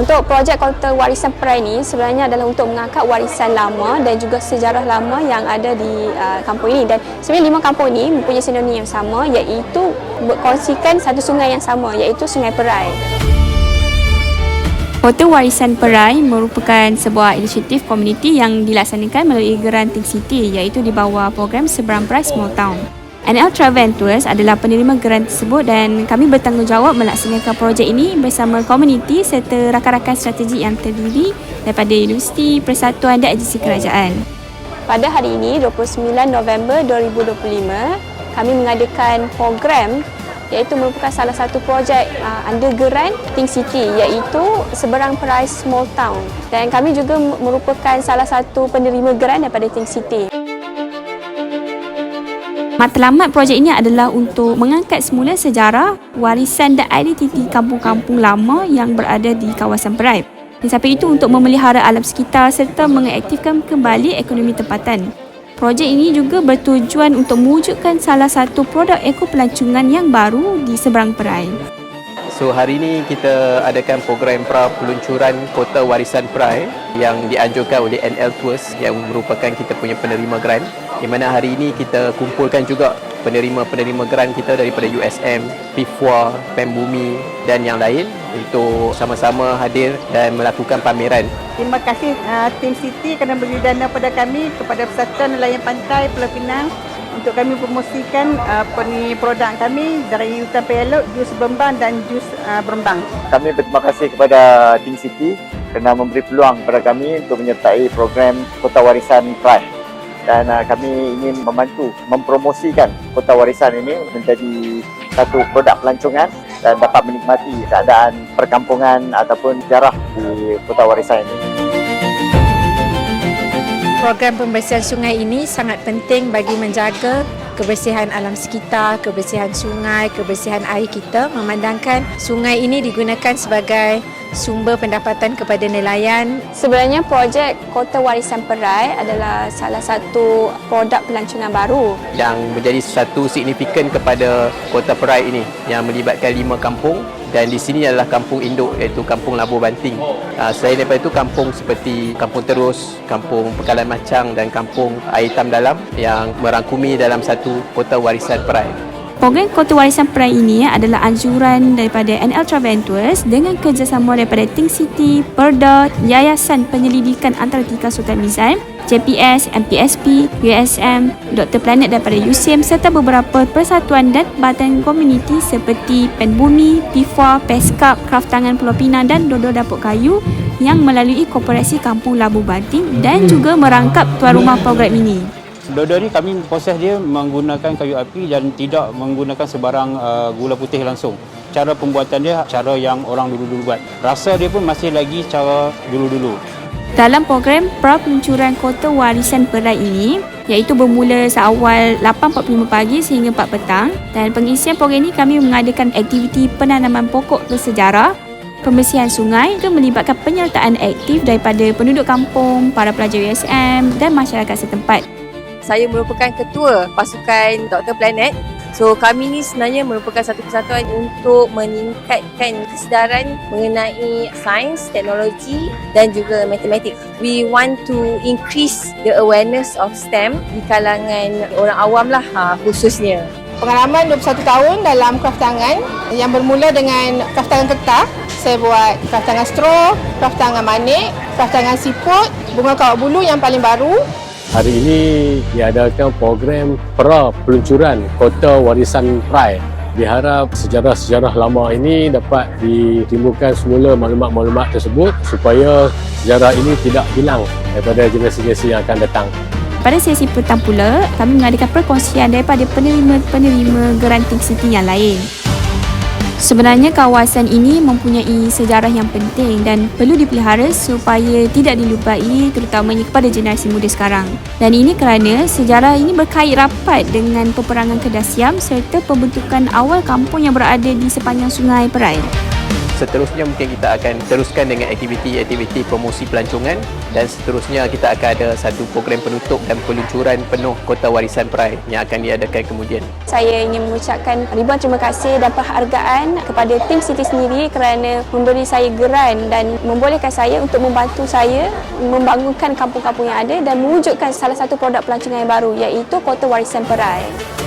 Untuk projek Kota Warisan Perai ini sebenarnya adalah untuk mengangkat warisan lama dan juga sejarah lama yang ada di uh, kampung ini dan sebenarnya lima kampung ini mempunyai sinonim yang sama iaitu berkongsikan satu sungai yang sama iaitu Sungai Perai. Kota Warisan Perai merupakan sebuah inisiatif komuniti yang dilaksanakan melalui Geran Think City iaitu di bawah program Seberang Perai Small Town. NL Travel and Tours adalah penerima geran tersebut dan kami bertanggungjawab melaksanakan projek ini bersama komuniti serta rakan-rakan strategi yang terdiri daripada Universiti Persatuan dan agensi kerajaan. Pada hari ini, 29 November 2025, kami mengadakan program iaitu merupakan salah satu projek uh, under geran Think City iaitu Seberang Perai Small Town dan kami juga merupakan salah satu penerima geran daripada Think City. Matlamat projek ini adalah untuk mengangkat semula sejarah, warisan dan identiti kampung-kampung lama yang berada di kawasan Perai. Dan sampai itu untuk memelihara alam sekitar serta mengaktifkan kembali ekonomi tempatan. Projek ini juga bertujuan untuk mewujudkan salah satu produk eko pelancongan yang baru di seberang Perai. So hari ini kita adakan program pra peluncuran Kota Warisan Perai yang dianjurkan oleh NL Tours yang merupakan kita punya penerima grant di mana hari ini kita kumpulkan juga penerima-penerima grant kita daripada USM, PIFWA, Pembumi dan yang lain untuk sama-sama hadir dan melakukan pameran. Terima kasih uh, Tim City kerana beri dana pada kami kepada Persatuan Nelayan Pantai Pulau Pinang untuk kami promosikan uh, produk kami dari hutan pelok, jus berembang dan jus uh, berembang. Kami berterima kasih kepada Ting City kerana memberi peluang kepada kami untuk menyertai program Kota Warisan Pride dan uh, kami ingin membantu mempromosikan Kota Warisan ini menjadi satu produk pelancongan dan dapat menikmati keadaan perkampungan ataupun sejarah di Kota Warisan ini. Program pembersihan sungai ini sangat penting bagi menjaga kebersihan alam sekitar, kebersihan sungai, kebersihan air kita. Memandangkan sungai ini digunakan sebagai sumber pendapatan kepada nelayan. Sebenarnya projek Kota Warisan Perai adalah salah satu produk pelancongan baru. Yang menjadi satu signifikan kepada Kota Perai ini yang melibatkan lima kampung dan di sini adalah kampung induk iaitu kampung Labu Banting. Uh, selain daripada itu kampung seperti Kampung Terus, Kampung Pekalan Macang dan Kampung Air Hitam Dalam yang merangkumi dalam satu kota warisan Perai. Program Kota Warisan Perai ini adalah anjuran daripada NL Travel Tours dengan kerjasama daripada Think City, Perda, Yayasan Penyelidikan Antartika Sultan Mizan, JPS, MPSP, USM, Dr. Planet daripada USIM serta beberapa persatuan dan badan komuniti seperti Pen Bumi, PIFA, PESCAP, Kraft Tangan Pulau Pinang dan Dodo Dapur Kayu yang melalui Koperasi Kampung Labu Banting dan juga merangkap tuan rumah program ini. Dodo ni kami proses dia menggunakan kayu api dan tidak menggunakan sebarang uh, gula putih langsung. Cara pembuatan dia cara yang orang dulu-dulu buat. Rasa dia pun masih lagi cara dulu-dulu. Dalam program pra peluncuran Kota Warisan Perai ini, iaitu bermula seawal 8.45 pagi sehingga 4 petang dan pengisian program ini kami mengadakan aktiviti penanaman pokok bersejarah, pembersihan sungai dan melibatkan penyertaan aktif daripada penduduk kampung, para pelajar USM dan masyarakat setempat saya merupakan ketua pasukan Dr. Planet. So kami ni sebenarnya merupakan satu persatuan untuk meningkatkan kesedaran mengenai sains, teknologi dan juga matematik. We want to increase the awareness of STEM di kalangan orang awam lah ha, khususnya. Pengalaman 21 tahun dalam craft tangan yang bermula dengan craft tangan kertas. Saya buat craft tangan straw, craft tangan manik, craft tangan siput, bunga kawat bulu yang paling baru Hari ini diadakan program pra peluncuran Kota Warisan Prai. Diharap sejarah-sejarah lama ini dapat ditimbulkan semula maklumat-maklumat tersebut supaya sejarah ini tidak hilang daripada generasi-generasi yang akan datang. Pada sesi petang pula, kami mengadakan perkongsian daripada penerima-penerima Geranting City yang lain. Sebenarnya kawasan ini mempunyai sejarah yang penting dan perlu dipelihara supaya tidak dilupai terutamanya kepada generasi muda sekarang. Dan ini kerana sejarah ini berkait rapat dengan peperangan Kedah Siam serta pembentukan awal kampung yang berada di sepanjang Sungai Perai. Seterusnya mungkin kita akan teruskan dengan aktiviti-aktiviti promosi pelancongan dan seterusnya kita akan ada satu program penutup dan peluncuran penuh Kota Warisan Pride yang akan diadakan kemudian. Saya ingin mengucapkan ribuan terima kasih dan penghargaan kepada tim City sendiri kerana memberi saya geran dan membolehkan saya untuk membantu saya membangunkan kampung-kampung yang ada dan mewujudkan salah satu produk pelancongan yang baru iaitu Kota Warisan Perai.